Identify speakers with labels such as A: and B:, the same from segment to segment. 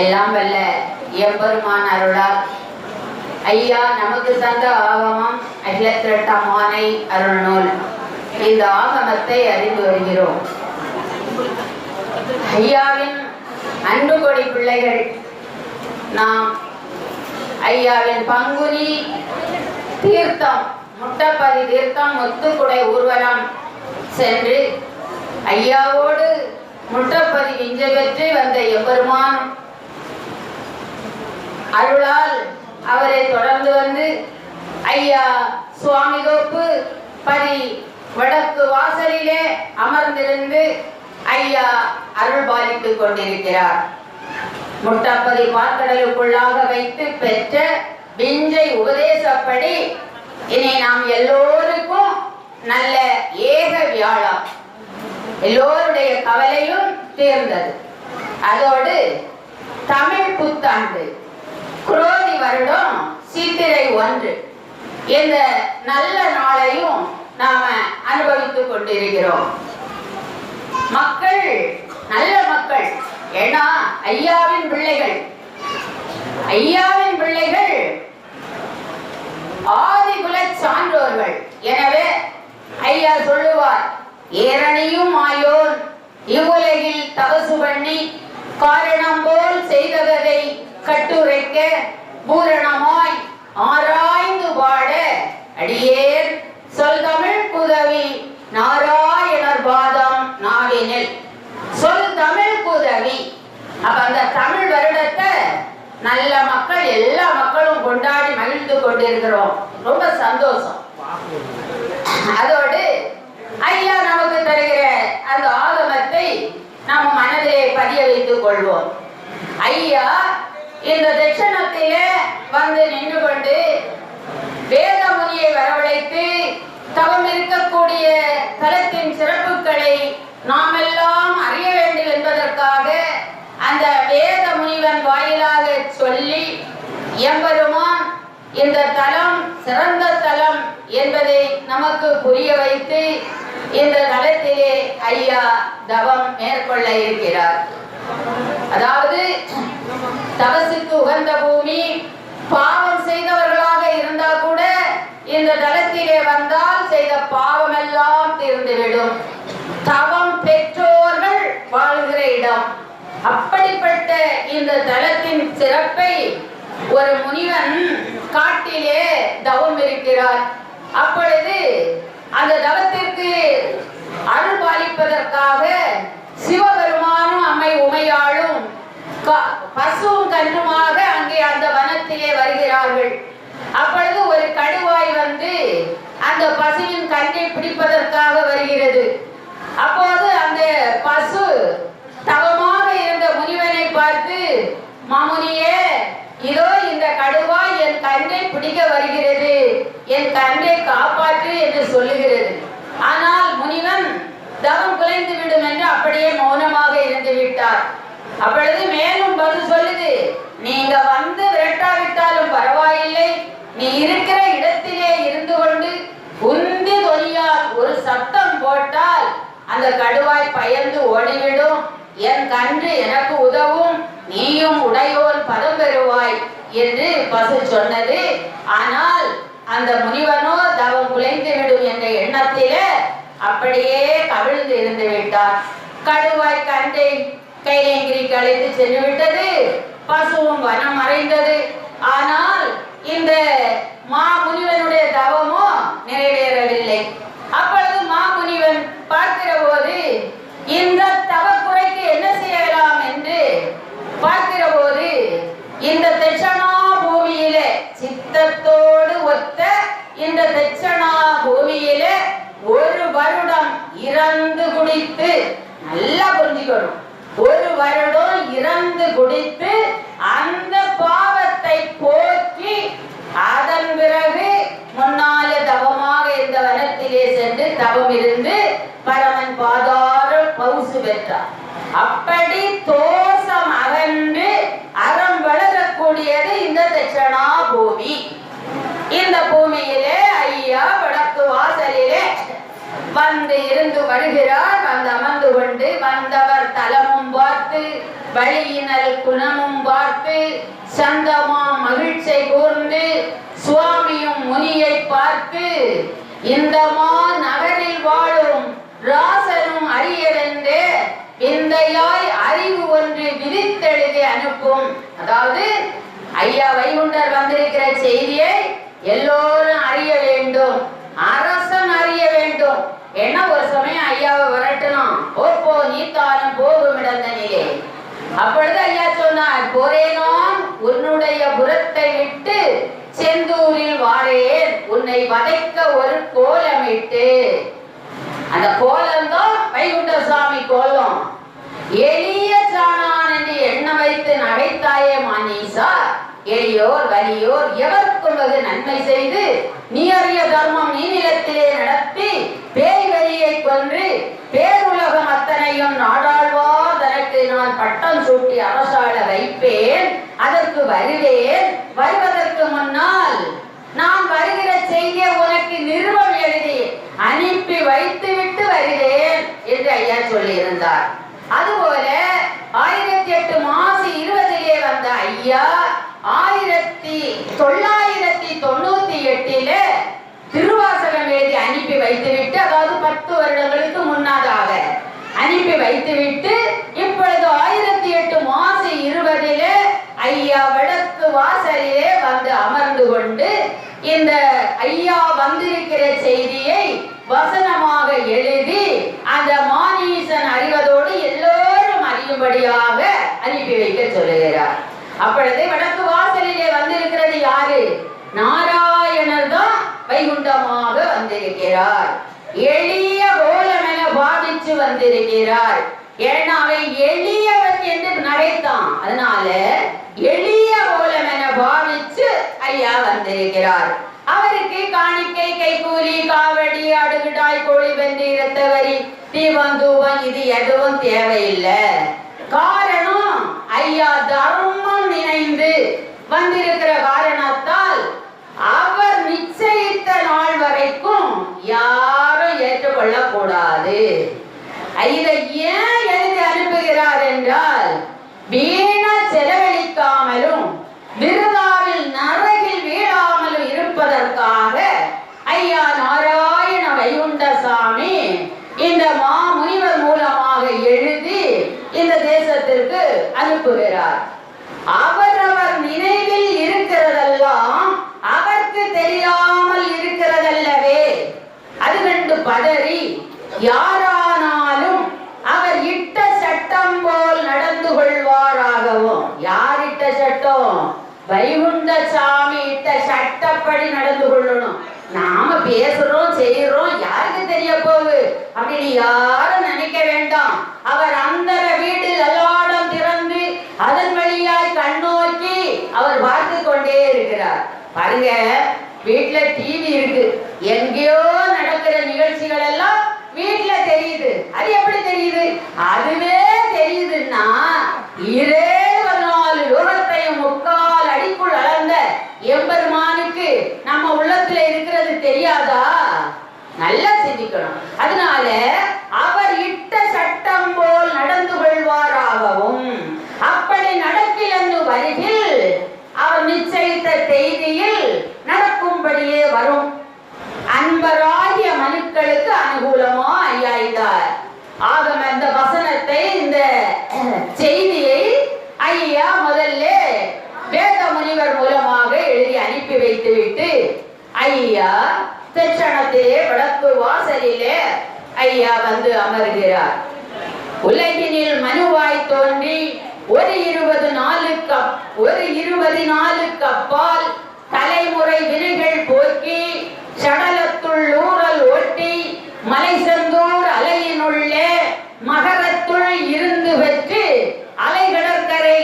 A: எல்லாம் வல்ல எம்பெருமான் அருளால். ஐயா நமக்கு தந்த ஆகமம் அகிலத்திரட்டாம் மானை அருள்நூல். இந்த ஆகமத்தை அறிந்து வருகிறோம். ஐயாவின் அன்பு கொடி பிள்ளைகள் நாம் ஐயாவின் பங்குனி தீர்த்தம் முட்டப்பதி தீர்த்தம் முத்துக்குடை ஊர்வலம் சென்று ஐயாவோடு முட்டப்பதி விஞ்ச பெற்று வந்த எம்பெருமான் அருளால் அவரை தொடர்ந்து வந்து ஐயா சுவாமி தோப்பு பதி வடக்கு வாசலிலே அமர்ந்திருந்து ஐயா அருள் பாலித்துக் கொண்டிருக்கிறார். முட்டப்பதி பார்க்கடலுக்குள்ளாக வைத்து பெற்ற விஞ்சை உபதேசப்படி இனி நாம் எல்லோருக்கும் நல்ல ஏக வியாழா எல்லோருடைய கவலையும் தீர்ந்தது. அதோடு தமிழ் புத்தாண்டு குரோதி வருடம் சித்திரை ஒன்று. இந்த நல்ல நாளையும் நாம அனுபவித்துக் கொண்டிருக்கிறோம். மக்கள் நல்ல மக்கள். ஏன்னா ஐயாவின் பிள்ளைகள். ஐயாவின் பிள்ளைகள் ஆதிகுல சான்றோர்கள். எனவே ஐயா சொல்லுவார் ஏரணியும் ஆயோர் இவ்வுலகில் தவசு பண்ணி காரணம் போல் செய்ததை கட்டுரைக்க பூரணமாய் ஆராய்ந்து பாட அடியேர் சொல் தமிழ் புதவி நாராயணர் பாதம் நாவினில் சொல் தமிழ் புதவி அப்ப அந்த தமிழ் வருடத்தை நல்ல மக்கள் எல்லா மக்களும் கொண்டாடி மகிழ்ந்து கொண்டிருக்கிறோம். ரொம்ப சந்தோஷம். அதோடு ஐயா நமக்கு தருகிற அந்த ஆகமத்தை நம்ம மனதிலே பதிய வைத்துக் கொள்வோம். ஐயா இந்த தட்சணத்திலே வந்து நின்று கொண்டு வேதமுனியை வரவழைத்து தவம் இருக்கக்கூடிய தலத்தின் சிறப்புகளை நாம் எல்லாம் அறிய வேண்டும் என்பதற்காக அந்த வேத முனிவன் வாயிலாக சொல்லி எம்பெருமான் இந்த தலம் சிறந்த தலம் என்பதை நமக்கு புரிய வைத்து இந்த தலத்திலே ஐயா தவம் மேற்கொள்ள இருக்கிறார். அதாவது தவசுக்கு உகந்த பூமி பாவம் செய்தவர்களாக இருந்தா கூட இந்த தலத்திலே வந்தால் செய்த பாவம் எல்லாம் தீர்ந்துவிடும். தவம் பெற்றோர்கள் வாழ்கிற இடம். அப்படிப்பட்ட இந்த தலத்தின் சிறப்பை ஒரு முனிவன் காட்டிலே தவம் இருக்கிறார். அப்பொழுது அந்த தவத்திற்கு அருள் பாலிப்பதற்காக சிவபெருமானும் அம்மை உமையாளும் க- பசுவும் கன்றுமாக அங்கே அந்த வனத்திலே வருகிறார்கள். அப்பொழுது ஒரு கடுவாய் வந்து அந்த பசுவின் கண்ணை பிடிப்பதற்காக வருகிறது. அப்போது அந்த பசு தவமாக இருந்த முனிவனை பார்த்து மாமுனியே இதோ இந்த கடுவாய் என் கண்ணை பிடிக்க வருகிறது. என் கண்ணை காப்பாற்று என்று சொல்லுகிறது. ஆனால் முனிவன் தவம் குலைந்து விடும் என்று அப்படியே மௌனமாக இருந்து விட்டார். அப்பொழுது மேலும் பதில் சொல்லுது நீங்க வந்து விரட்டாவிட்டாலும் பரவாயில்லை. நீ இருக்கிற இடத்திலே இருந்து கொண்டு உந்தி தொழியால் ஒரு சத்தம் போட்டால் அந்த கடுவாய் பயந்து ஓடிவிடும். என் கன்று எனக்கு உடையோன் பதம் பெறுவாய் என்று பசு சொன்னது. ஆனால் அந்த முனிவனோ தவம் குலைந்து விடும் என்ற எண்ணத்திலே அப்படியே கவிழ்ந்து இருந்து விட்டார். கடுவாய் கண்டை கைலேங்கிரிக்கு கழித்து சென்று விட்டது. பசுவும் வனம் மறைந்தது. ஆனால் இந்த மா முனிவனுடைய தவமோ நிறைவேறவில்லை. அப்பொழுது மா முனிவன் பார்க்கிற போது இந்த தவக்குறைக்கு என்ன செய்யலாம் என்று பார்க்கிற போது இந்த தட்சணா பூமியிலே சித்தத்தோடு ஒத்த இந்த தட்சணா பூமியிலே ஒரு வருடம் இறந்து குடித்து நல்லா புரிஞ்சுக்கணும் ஒரு வருடம் இறந்து குடித்து அந்த பாவத்தை போக்கி அதன் பிறகு முன்னாலே தவமாக இருந்த வனத்திலே சென்று தவம் இருந்து பரமன் பாதார பவுசு பெற்றார் அப்படி தோஷம் அகன்று அறம் வளரக்கூடியது இந்த தட்சணா பூமி இந்த பூமியிலே ஐயா வடக்கு வாசலிலே வந்து இருந்து வருகிறார் வந்து அமர்ந்து கொண்டு வந்தவர் தலமும் பார்த்து வழியினல் குணமும் பார்த்து சந்தமா மகிழ்ச்சி கூர்ந்து சுவாமியும் முனியை பார்த்து இந்த மா நகரில் வாழும் ராசனும் அரியவென்றே விந்தையாய் அறிவு ஒன்று விதித்தெழுதி அனுப்பும். அதாவது ஐயா வைகுண்டர் வந்திருக்கிற செய்தியை எல்லோரும் அறிய வேண்டும் அரசன் அறிய வேண்டும் ஏன்னா ஒரு சமயம் ஐயாவை விரட்டணும். ஓ போ நீ தானும் போகும் இடந்தனிலே. அப்பொழுது ஐயா சொன்னார் போரேனோம் உன்னுடைய புறத்தை விட்டு செந்தூரில் வாழேன் உன்னை வதைக்க ஒரு கோலமிட்டு அந்த கோலம் தான் வைகுண்ட சாமி கோலம். எளிய சாணான் என்று எண்ணம் வைத்து நகைத்தாயே மானீசா. எளியோர் வலியோர் எவருக்கும் அது நன்மை செய்து நீ அறிய தர்மம் நீ நிலத்திலே நடத்தி பேய் வலியை கொன்று பேருலகம் அத்தனையும் நாடாழ்வார் நான் பட்டம் சூட்டி அரசாள வைப்பேன். அதற்கு வருவேன். வருவதற்கு முன்னால் நான் வருகிற செய்தியை உனக்கு நிறுவம் எழுதி அனுப்பி வைத்து விட்டு வருகிறேன் என்று ஐயா சொல்லியிருந்தார். அதுபோல ஆயிரத்தி எட்டு மாசி இருபதிலே வந்த ஐயா ஆயிரத்தி தொள்ளாயிரத்தி தொண்ணூத்தி எட்டில திருவாசகம் எழுதி அனுப்பி வைத்துவிட்டு அதாவது பத்து வருடங்களுக்கு முன்னதாக அனுப்பி வைத்துவிட்டு இப்பொழுது ஆயிரத்தி எட்டு மாசி இருபதிலே ஐயா வடக்கு வாசலிலே வந்து அமர்ந்து கொண்டு இந்த ஐயா வந்திருக்கிற செய்தியை வசனமாக எழுதி அந்த மானீசன் அறிவதோடு எல்லோரும் அறியும்படியாக அனுப்பி வைக்க சொல்லுகிறார். அப்பொழுது வடக்கு வாசலிலே வந்திருக்கிறது யாரு? நாராயணர் தான் வைகுண்டமாக வந்திருக்கிறார். எளிய கோலமென பாதிச்சு வந்திருக்கிறார். ஏன்னா அவன் எளியவன் என்று நினைத்தான் அதனால எளிய ஓலம் என பாவிச்சு ஐயா வந்திருக்கிறார். அவருக்கு காணிக்கை கைகூலி காவடி அடுகுடாய் கோழி வென்று இரத்தவரி தீபம் தூபம் இது எதுவும் தேவையில்லை. காரணம் ஐயா தர்மம் நினைந்து வந்திருக்கிற காரணத்தால் அவர் நிச்சயித்த நாள் வரைக்கும் யாரும் ஏற்றுக்கொள்ளக் கூடாது இதை ஏன் எழுதி அனுப்புகிறார் என்றால் வீணா செலவழிக்காமலும் விருதாவில் நரகில் வீழாமலும் இருப்பதற்காக ஐயா நாராயண வைகுண்டசாமி இந்த மா முனிவர் மூலமாக எழுதி இந்த தேசத்திற்கு அனுப்புகிறார். அவரவர் நினைவில் இருக்கிறதெல்லாம் அவருக்கு தெரியாமல் இருக்கிறதல்லவே. அது ரெண்டு பதறி யார் அவர் இட்ட சட்டம் போல் நடந்து கொள்வாராகவும் யார் இட்ட சட்டம் வைகுண்ட சாமி இட்ட சட்டப்படி நடந்து கொள்ளணும். நாம பேசுறோம் செய்யறோம் யாருக்கு தெரிய போகுது? அப்படின்னு யாரும் நினைக்க வேண்டாம். அவர் அந்த வீட்டில் எல்லாடம் திறந்து அதன் வழியாய் கண்ணோக்கி அவர் பார்த்து கொண்டே இருக்கிறார். பாருங்க வீட்டுல டிவி இருக்கு எங்கேயோ நடக்கிற நிகழ்ச்சிகள் எல்லாம் வீட்டுல தெரியுது அது எப்படி தெரியுது அதுவே தெரியுதுன்னா இரே நாலு லோகத்தையும் முக்கால் அடிக்குள் அளந்த எம்பெருமானுக்கு நம்ம உள்ளத்துல இருக்கிறது தெரியாதா நல்லா சிந்திக்கணும் அதனால அவர் இட்ட சட்டம் போல் நடந்து கொள்வாராகவும் அப்படி நடக்கிலன்னு வருகில் அவர் நிச்சயித்த செய்தியில் நடக்கும்படியே வரும் அன்பராகிய மனுக்களுக்கு அனுகூலமா ஐயாயிட்டார். ஆகம இந்த வசனத்தை இந்த செய்தியை ஐயா முதல்ல வேத முனிவர் மூலமாக எழுதி அனுப்பி வைத்துவிட்டு ஐயா திருச்சணத்திலே வடக்கு வாசலிலே ஐயா வந்து அமர்கிறார். உலகினில் மனுவாய் தோன்றி ஒரு இருபது நாளுக்கு ஒரு இருபது நாளுக்கு அப்பால் தலைமுறை வினைகள் போக்கி சடலத்துள் ஊரல் மலை செந்தூர் அலையினுள்ளே மகரத்துள் இருந்து பெற்று அலைகடற்கரை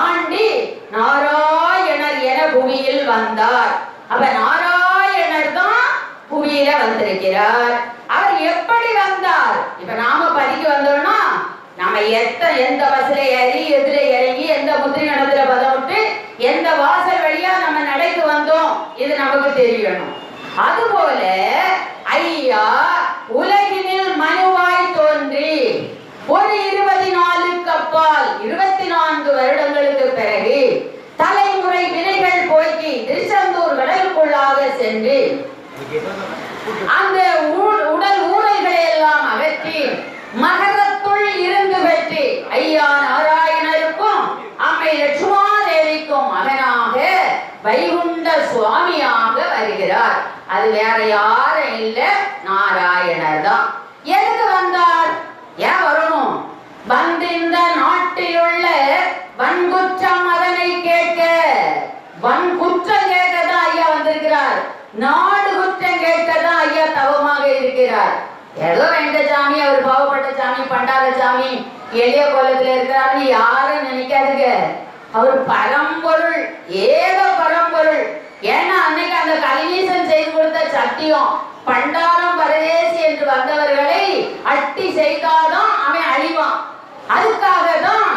A: ஆண்டி நாராயணர் என புவியில் வந்தார். அப்ப நாராயணர் தான் புவியில வந்திருக்கிறார். அவர் எப்படி வந்தார்? இப்ப நாம பதிக்கு வந்தோம்னா நம்ம எத்த எந்த பஸ்ல ஏறி எதிர இறங்கி எந்த முத்திரை நடத்துல பதவிட்டு எந்த வாசல் வழியா நம்ம நடைக்கு வந்தோம் இது நமக்கு தெரியணும். அதுபோல ஐயா உலகினில் மனுவாய் தோன்றி அப்பால் இருபத்தி நான்கு வருடங்களுக்கு பிறகு தலைமுறை வினைகள் போக்கி திருச்செந்தூர் கடலுக்குள்ளாக சென்று அந்த உடல் ஊழல்களை எல்லாம் அகற்றி மகரத்துள் இருந்து பெற்று ஐயா நாராயணருக்கும் அம்மை லட்சுமாதேவிக்கும் மகனாக வைகுண்ட சுவாமியாக வருகிறார். அது வேற யாரும் இல்லை. நாராயண தான் எதுக்கு வந்தார் ஏன் வரணும் வந்திருந்த நாட்டிலுள்ள வன்குற்றம் அதனை கேட்க வன் குற்றம் கேட்கதான் ஐயா வந்திருக்கிறார் நாடு குற்றம் கேட்கதான் ஐயா தவமாக இருக்கிறார். ஏதோ வேண்ட சாமி அவர் பாவப்பட்ட சாமி பண்டார சாமி எளிய கோலத்துல இருக்கிறாருன்னு யாரும் நினைக்காதுங்க. அவர் பரம்பொருள் ஏக பரம்பொருள். ஏன்னா அன்னைக்கு அந்த கலிநீசன் செய்து கொடுத்த சத்தியம் பண்டாரம் பரதேசி என்று வந்தவர்களை அட்டி செய்தாதான் அவன் அழிவான். அதுக்காக தான்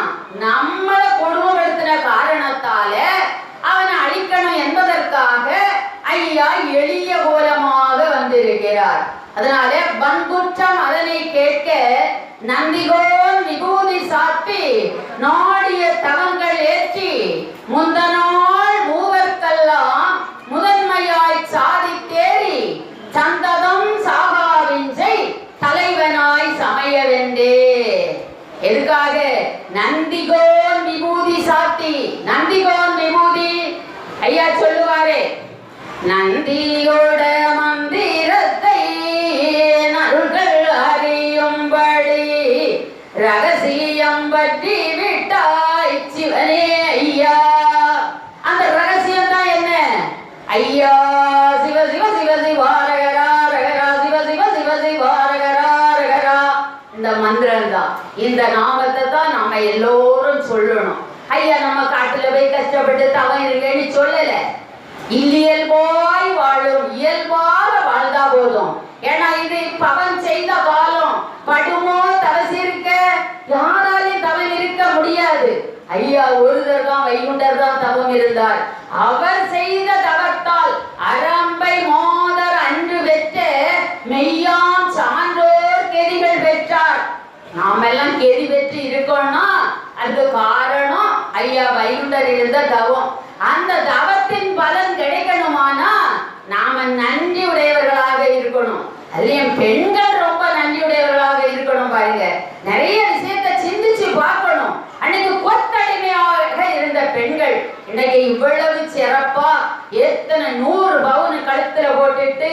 A: நம்மளை கொடுமைப்படுத்தின காரணத்தால அவனை அழிக்கணும் என்பதற்காக ஐயா எளிய கோலமாக வந்திருக்கிறார். அதனாலே வன்புற்றம் அதனை கேட்க நந்திகோன் விபூதி சாத்தி நாடிய மந்திரம் தான் இந்த நாமத்தை தான் நாம எல்லோரும் சொல்லணும். ஐயா நம்ம காட்டுல போய் கஷ்டப்பட்டு தவம் இருக்கேன்னு சொல்லல. இல்லியல்பாய் வாழும் இயல்பாக வாழ்ந்தா போதும். ஏன்னா இது பவன் செய்த காலம். படுமோ தவசிருக்க யாராலையும் தவம் இருக்க முடியாது. ஐயா ஒருதர் தான் வைகுண்டர் தான் தவம் இருந்தார். அவர் செய்த தவத்தால் அரம்பை மோதர் அன்று வெற்ற மெய்யா எல்லாம் கெதி பெற்று இருக்கோம்னா அதுக்கு காரணம் ஐயா வைகுண்டர் இருந்த தவம். அந்த தவத்தின் பலன் கிடைக்கணுமானா நாம நன்றி உடையவர்களாக இருக்கணும். அதுலயும் பெண்கள் ரொம்ப நன்றி உடையவர்களாக இருக்கணும் பாருங்க. நிறைய விஷயத்தை சிந்திச்சு பார்க்கணும். அன்னைக்கு கொத்தடிமையாக இருந்த பெண்கள் இன்னைக்கு இவ்வளவு சிறப்பா எத்தனை நூறு பவுன் கழுத்துல போட்டுட்டு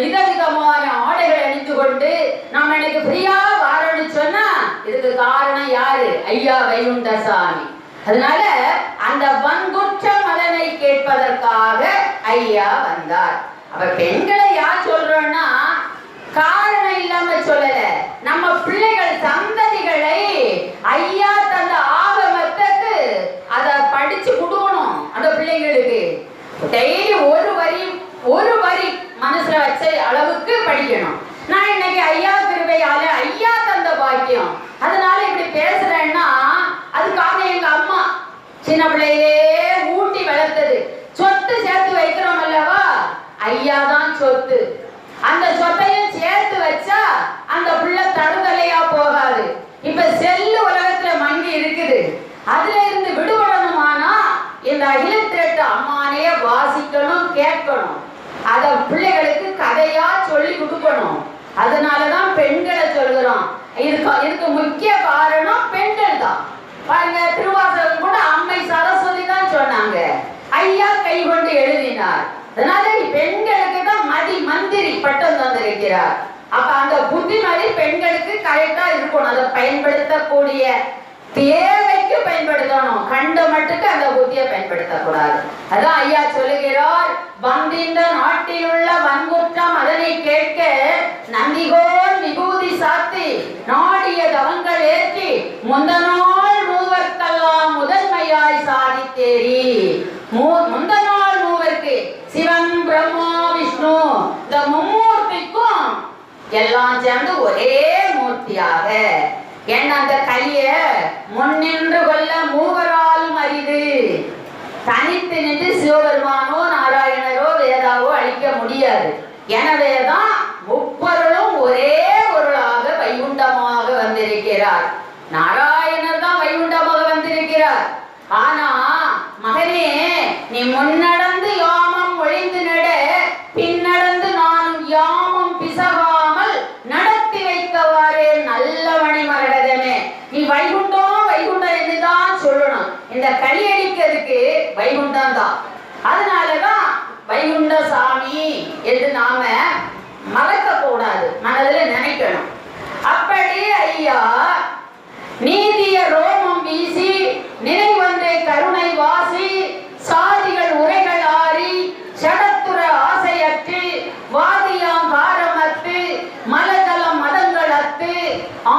A: விதவிதமா ஆடைகள் அணிந்து கொண்டு நாம இன்னைக்கு ஃப்ரீயா வாரன்னு சொன்னா இதுக்கு காரணம் யாரு ஐயா வைகுண்டசாமி. அதனால அந்த வன்குற்ற மலனை கேட்பதற்காக ஐயா வந்தார். அப்ப பெண்களை யார் சொல்றோம்னா காரணம் இல்லாம சொல்லல. நம்ம பிள்ளைகள் சந்ததிகளை ஐயா தந்த ஆகமத்துக்கு அத படிச்சு கொடுக்கணும் அந்த பிள்ளைங்களுக்கு டெய்லி ஒரு வரி ஒரு வரி மனசுல வச்ச அளவுக்கு படிக்கணும். நான் இன்னைக்கு ஐயா திருவையால ஐயா தந்த பாக்கியம். அதனால இப்படி பேசுறேன். சின்ன பிள்ளையிலே ஊட்டி வளர்த்தது. சொத்து சேர்த்து வைக்கிறோம் அல்லவா? ஐயா தான் சொத்து. அந்த சொத்தையும் சேர்த்து வச்சா அந்த புள்ள தடுதலையா போகாது. இப்ப செல்லு உலகத்துல மங்கி இருக்குது. அதுல இருந்து விடுபடணுமானா இந்த அகிலத்திரட்டு அம்மானே வாசிக்கணும் கேட்கணும். அத பிள்ளைகளுக்கு கதையா சொல்லி கொடுக்கணும். அதனாலதான் பெண்களை சொல்கிறோம் இதுக்கு இதுக்கு முக்கிய காரணம் பெண்கள் தான் பாருங்க திருவாசகம் கூட அம்மை சரஸ்வதி தான் சொன்னாங்க. ஐயா கை கொண்டு எழுதினார். அதனால பெண்களுக்கு தான் மதி மந்திரி பட்டம் தந்திருக்கிறார். அப்ப அந்த புத்திமதி பெண்களுக்கு கரெக்டா இருக்கணும். அதை பயன்படுத்தக்கூடிய தேவைக்கு பயன்படுத்தணும். கண்ட மட்டுக்கு அந்த புத்தியை பயன்படுத்தக்கூடாது. அதான் ஐயா சொல்லுகிறார் வந்திந்த நாட்டில் உள்ள வன்குற்றம் அதனை கேட்க நந்திகோர் விபூதி சாத்தி நாடிய தவங்கள் ஏற்றி முந்தனோ சாதித்தேரி மூ- முந்த நாள் மூவருக்கு சிவன் பிரம்மா விஷ்ணு இந்த மும்மூர்த்திக்கும் எல்லாம் சேர்ந்து ஒரே மூர்த்தியாக. ஏன்னா அந்த கைய முன்னின்று கொள்ள மூவராலும் அரிது தனித்து நின்று சிவபெருமானோ நாராயணரோ வேதாவோ அழிக்க முடியாது. எனவே தான் முப்பொருளும் ஒரே பொருளாக வைகுண்டமாக வந்திருக்கிறார். நாராயணர் தான் வைகுண்டமாக வந்திருக்கிறார். ஆனா மகனே நீ முன்னடந்து யாமம் ஒழிந்து நட பின்னடந்து நானும் யாமம் பிசகாமல் நடத்தி வைத்தவாறே நல்ல மணிமரகதமே நீ வைகுண்டம் வைகுண்டம் என்றுதான் சொல்லணும் இந்த களி அடிக்கிறதுக்கு வைகுண்டம் தான் அதனாலதான் வைகுண்ட சாமி என்று நாம மறக்க கூடாது மனதில் நினைக்கணும் அப்படி ஐயா நீதிய ரோமம் வீசி நினைவொன்றை கருணை வாசி சாதிகள் உரைகள் ஆறி சடத்துற ஆசையற்று வாதியாம் காரமத்து மலஜலம் மதங்கள் அத்து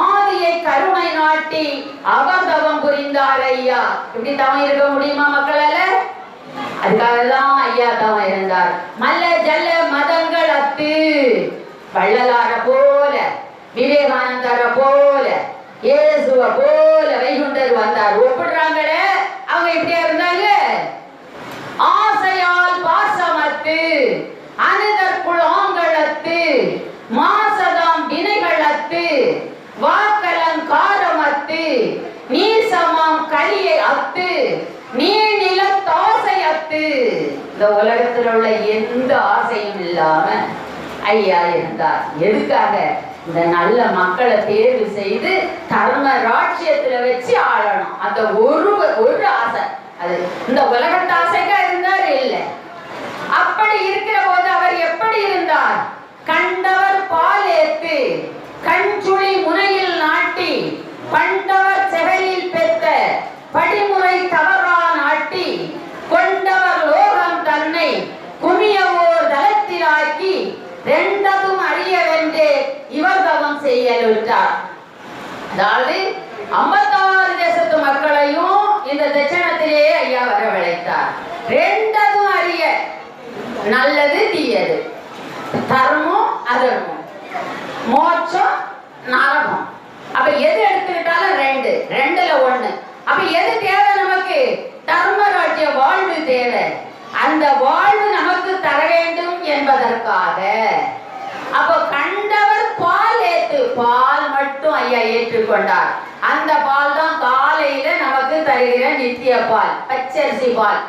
A: ஆதியை கருணை நாட்டி அவதவம் புரிந்தார் ஐயா இப்படி தவம் இருக்க முடியுமா மக்களால? அதுக்காக தான் ஐயா தவம் இருந்தார். மல்ல ஜல்ல மதங்கள் அத்து. வள்ளலார போல விவேகானந்தர போல இயேசுவ போல வைகுண்டர் வந்தார். ஒப்பிடுறாங்களே? அவங்க இப்படியா இந்த உலகத்தில் உள்ள எந்த ஆசையும் இல்லாம ஐயா இருந்தார். எதுக்காக? இந்த நல்ல மக்களை தேர்வு செய்து தர்ம ராட்சியத்துல வச்சு ஆளணும். அந்த ஒரு ஒரு ஆசை. அது இந்த உலகத்து ஆசைக்கா இருந்தார்? இல்லை. அப்படி இருக்கிற போது அவர் எப்படி இருந்தார்? கண்டவர் பால் ஏத்து கண்சுழி முனையில் நாட்டி பண்டவர் செவலில் பெற்ற படிமுறை தவறா நாட்டி கொண்டவர் லோகம் தன்னை குமியவோர் தளத்திலாக்கி ரெண்டதும் அறியவென்றே இவர் தவம் அதாவது ஐம்பத்தாறு தேசத்து மக்களையும் இந்த தட்சணத்திலேயே ஐயா வரவழைத்தார். ரெண்டதும் அறிய நல்லது தீயது. தர்மம் அதர்மம். மோட்சம் நரகம். அப்ப எது எடுத்துக்கிட்டாலும் ரெண்டு ரெண்டுல ஒண்ணு. அப்ப எது தேவை நமக்கு? தர்மராஜ்ய வாழ்வு தேவை. அந்த வாழ்வு நமக்கு தர வேண்டும் என்பதற்காக அப்போ கண்டவர் பால் ஏத்து பால் மட்டும் ஐயா ஏற்றுக்கொண்டார். அந்த பால் தான் காலையில நமக்கு தருகிற நித்திய பால் பச்சரிசி பால்.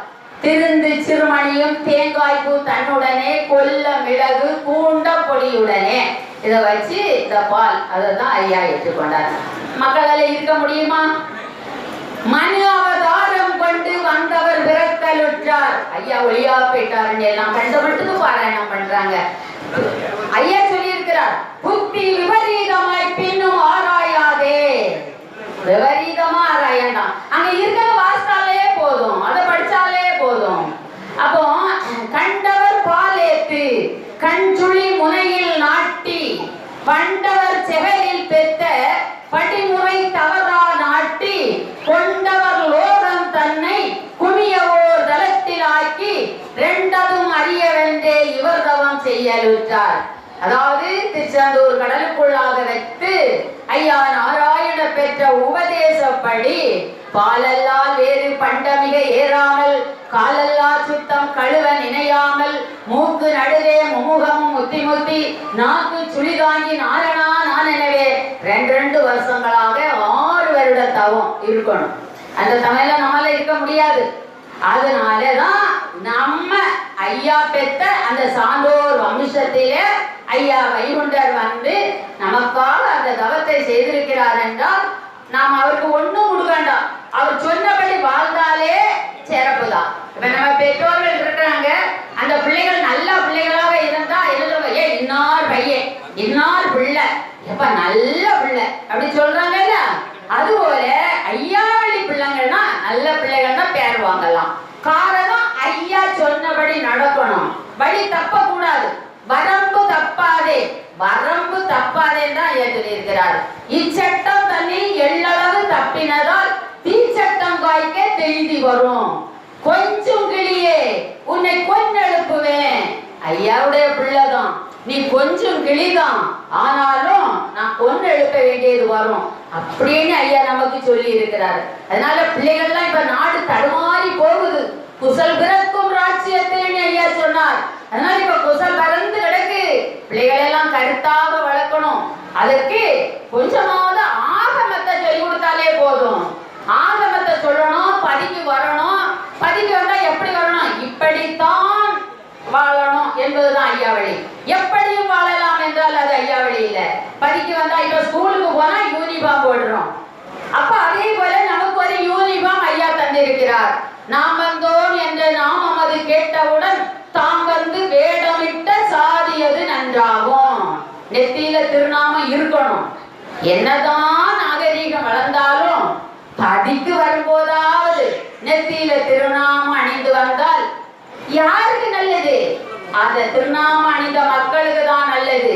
A: திருந்து சிறுமணியும் தேங்காய் பூ தன்னுடனே கொல்ல மிளகு பூண்ட பொடியுடனே இதை வச்சு இந்த பால் அதை தான் ஐயா ஏற்றுக்கொண்டார். மக்களால் இருக்க முடியுமா? மனு அவதாரம் கொண்டு வந்தவர் விரக்கலுற்றார் ஐயா ஒளியா போயிட்டாருன்னு எல்லாம் கண்ட கண்டபட்டுக்கு பாராயணம் பண்றாங்க. ஐயா சொல்லியிருக்கிறார் புத்தி விபரீதமாய் பின்னும் ஆறாம் ஆராயாதே விபரீதமா ஆராயண்டாம் அங்க இருக்கிற வாசித்தாலே போதும். அதை படிச்சாலே போதும். அப்போ கண்டவர் பாலேத்து கண்சுழி முனையில் நாட்டி பண்டவர் செகலில் பெத்த படிமுறை தவறா நாட்டி கொண்டவர் லோகம் தன்னை குமியவோர் தளத்தில் ஆக்கி ரெண்டதும் அறியவென்றே இவர் தவம் செய்யலுற்றார். அதாவது திருச்செந்தூர் கடலுக்குள்ளாக வைத்து ஐயா நாராயண பெற்ற உபதேசப்படி பாலல்லால் வேறு பண்டமிக ஏறாமல் காலல்லா சுத்தம் கழுவ நினையாமல் மூக்கு நடுவே முமுகமும் முத்தி முத்தி நாக்கு சுழிதாங்கி நாரணா நான் எனவே ரெண்டு ரெண்டு வருஷங்களாக ஆறு வருட தவம் இருக்கணும். அந்த தமிழ்ல நம்மளால இருக்க முடியாது. அதனாலதான் நம்ம ஐயா பெற்ற அந்த சான்றோர் வம்சத்திலே ஐயா வைகுண்டர் வந்து நமக்காக அந்த தவத்தை செய்திருக்கிறார் என்றால் நாம் அவருக்கு ஒன்றும் கொடுக்கண்டாம் அவர் சொன்னபடி வாழ்ந்தாலே சிறப்புதான். இப்ப நம்ம பெற்றோர்கள் இருக்கிறாங்க. அந்த பிள்ளைகள் நல்ல பிள்ளைகளாக இருந்தா என்ன ஏ இன்னார் பையன் இன்னார் பிள்ளை எப்ப நல்ல பிள்ளை அப்படி சொல்றாங்கல்ல. அதுபோல ஐயாவளி பிள்ளைங்கன்னா நல்ல பிள்ளைகள்னா பேர் வாங்கலாம். காரணம் ஐயா சொன்னபடி நடக்கணும். வழி தப்ப கூடாது வரம்பு தப்பாதே வரம்பு தப்பாதே தான் ஐயா சொல்லியிருக்கிறார். இச்சட்டம் தண்ணி எள்ளளவு தப்பினதால் தீச்சட்டம் காய்க்க தெய்தி வரும். கொஞ்சம் கிளியே உன்னை கொன்னெழுப்புவேன். ஐயாவுடைய பிள்ளைதான். நீ கொஞ்சம் கிளிதான். ஆனாலும் நான் கொண்டு எழுப்ப வேண்டியது வரும். அப்படின்னு ஐயா நமக்கு சொல்லி இருக்கிறார் அதனால பிள்ளைகள்லாம் இப்ப நாடு தடுமாறி போகுது. குசல் பிறக்கும் ராட்சியத்தில் ஐயா சொன்னார். அதனால இப்ப கொசா பறந்து கிடக்கு. பிள்ளைகளை எல்லாம் கருத்தாக வளர்க்கணும். அதற்கு கொஞ்சமாவது ஆகமத்தை சொல்லி கொடுத்தாலே போதும். ஆகமத்தை சொல்லணும் பதிக்கு வரணும். பதிக்கு வந்தா எப்படி வரணும்? இப்படித்தான் வாழணும் என்பதுதான் ஐயா வழி. எப்படியும் வாழலாம் என்றால் அது ஐயா வழி இல்ல. பதிக்கு வந்தா இப்ப ஸ்கூலுக்கு போனா யூனிஃபார்ம் போடுறோம் அப்ப அதே போல நமக்கு ஒரு யூனிஃபார்ம் ஐயா தந்திருக்கிறார். நாம் வந்தோம் என்று நாம் அது கேட்டவுடன் என்னதான் நாகரீகம் வளர்ந்தாலும் பதிக்கு வரும்போதாவது நெத்தியில திருநாமம் அணிந்து வந்தால் யாருக்கு நல்லது? அந்த திருநாமம் அணிந்த மக்களுக்கு தான் நல்லது.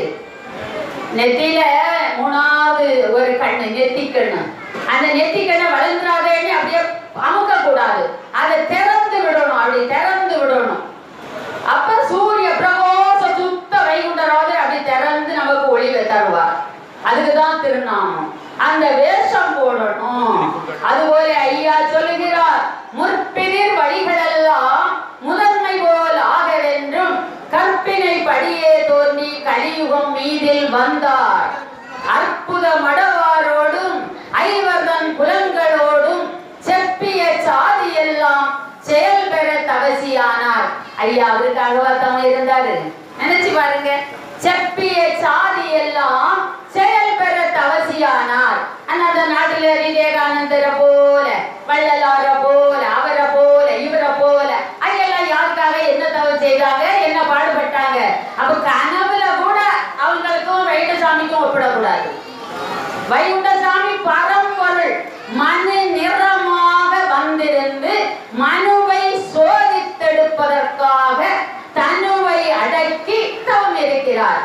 A: நெத்தியில மூணாவது ஒரு கண்ணு நெத்தி கண்ணு அந்த நெத்தி கண்ணை வளர்ந்துடாதேன்னு அப்படியே அமுக்க கூடாது அதை திறந்து விடணும் அப்படி திறந்து விடணும். அப்ப சூரிய பிரகோஷ சுத்த வைகுண்டராஜர் அப்படி திறந்து நமக்கு ஒளிவை தருவார். அதுக்குதான் திருநாமம். அந்த வேஷம் போடணும். அதுபோல ஐயா சொல்லுகிறார் முற்பினிர் வழிகள் எல்லாம் முதன்மை போல் ஆகவென்றும் கற்பினை படியே தோன்றி கலியுகம் மீதில் வந்தார். அற்புத மடவாரோடும் ஐவர்தன் குலங்களோடும் செப்பிய சாதி எல்லாம் செயல் பெற தவசியானார். ஐயா அவருக்கு தவம் இருந்தாரு. நினைச்சு பாருங்க. செப்பிய சாதி எல்லாம் செயல் பெற தவசியானார். அந்த நாட்டில விவேகானந்தரை போல வள்ளலார போல அவரை போல இவரை போல. அங்கெல்லாம் யாருக்காக என்ன தவறு செய்தாங்க? என்ன பாடுபட்டாங்க? அப்ப கனவுல கூட அவங்களுக்கும் வைடசாமிக்கும் ஒப்பிடக்கூடாது. வைகுண்டசாமி பரம்பொருள் மனு நிறமாக வந்திருந்து மனுவை சோதித்தெடுப்பதற்காக தனுவை அடக்கி தவம் இருக்கிறார்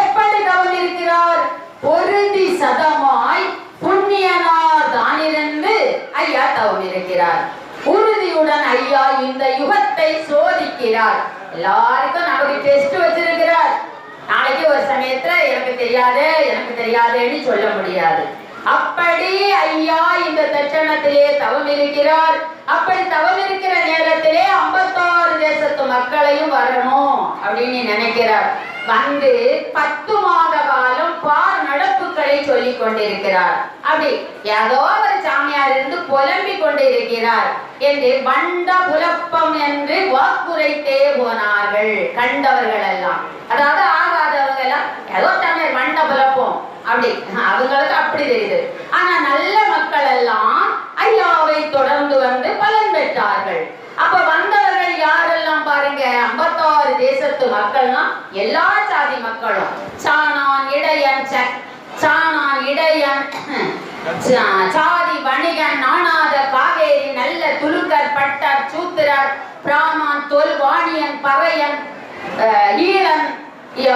A: எப்படி தவம் இருக்கிறார் பொருதி சதமாய் புண்ணியனார் தானிருந்து ஐயா தவம் இருக்கிறார். உறுதியுடன் ஐயா இந்த யுகத்தை சோதிக்கிறார். எல்லாருக்கும் நமக்கு டெஸ்ட் வச்சிருக்கிறார். நாளைக்கு ஒரு சமயத்துல எனக்கு தெரியாது எனக்கு தெரியாதுன்னு சொல்ல முடியாது. அப்படி ஐயா இந்த தட்சணத்திலே தவம் இருக்கிறார். அப்படி தவம் இருக்கிற நேரத்திலே ஐம்பத்தாறு தேசத்து மக்களையும் வரணும் அப்படின்னு நினைக்கிறார். வந்து பத்து மாத காலம் பார் நடப்புகளை சொல்லிக் கொண்டிருக்கிறார். அப்படி ஏதோ ஒரு சாமியார் இருந்து புலம்பிக் கொண்டிருக்கிறார் என்று வண்ட புலப்பம் என்று வாக்குரைத்தே போனார்கள் கண்டவர்கள் எல்லாம் அதாவது ஆகாதவங்க எல்லாம் ஏதோ தமிழர் வண்ட புலப்பம். அப்படி அவங்களுக்கு அப்படி தெரியுது. ஆனா நல்ல மக்கள் எல்லாம் ஐயாவை தொடர்ந்து வந்து பலன் பெற்றார்கள். அப்ப வந்த யாரெல்லாம் பாருங்க ஐம்பத்தாறு தேசத்து மக்கள்னா எல்லா சாதி மக்களும். சாணான் இடையன் ச- சாணான் இடையன் சாதி வணிகன் நாணாத காவேரி நல்ல துலுக்கர் பட்டர் சூத்திரர் பிராமன் தொல்வாணியன் பறையன் ஈழன்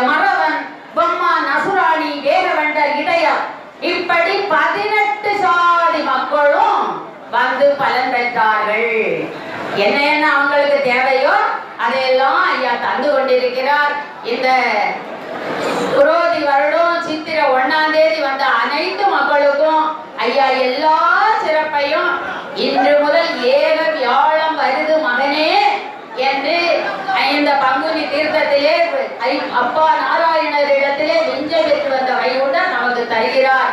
A: மறவன் பொம்மான் அசுராணி வேகவண்டர் இடையம் இப்படி பதினெட்டு சாதி மக்களும் வந்து பலன் பெற்றார்கள். என்ன என்ன அவங்களுக்கு தேவையோ அதையெல்லாம் ஐயா தந்து கொண்டிருக்கிறார். இந்த குரோதி வருடம் சித்திர ஒன்னாம் தேதி வந்த அனைத்து மக்களுக்கும் ஐயா எல்லா சிறப்பையும் இன்று முதல் ஏக வியாழம் வருது மகனே என்று இந்த பங்குனி தீர்த்தத்திலே ஐ- அப்பா நாராயணரிடத்திலே விஞ்ச பெற்று வந்த வைகுண்டன் நமக்கு தருகிறார்.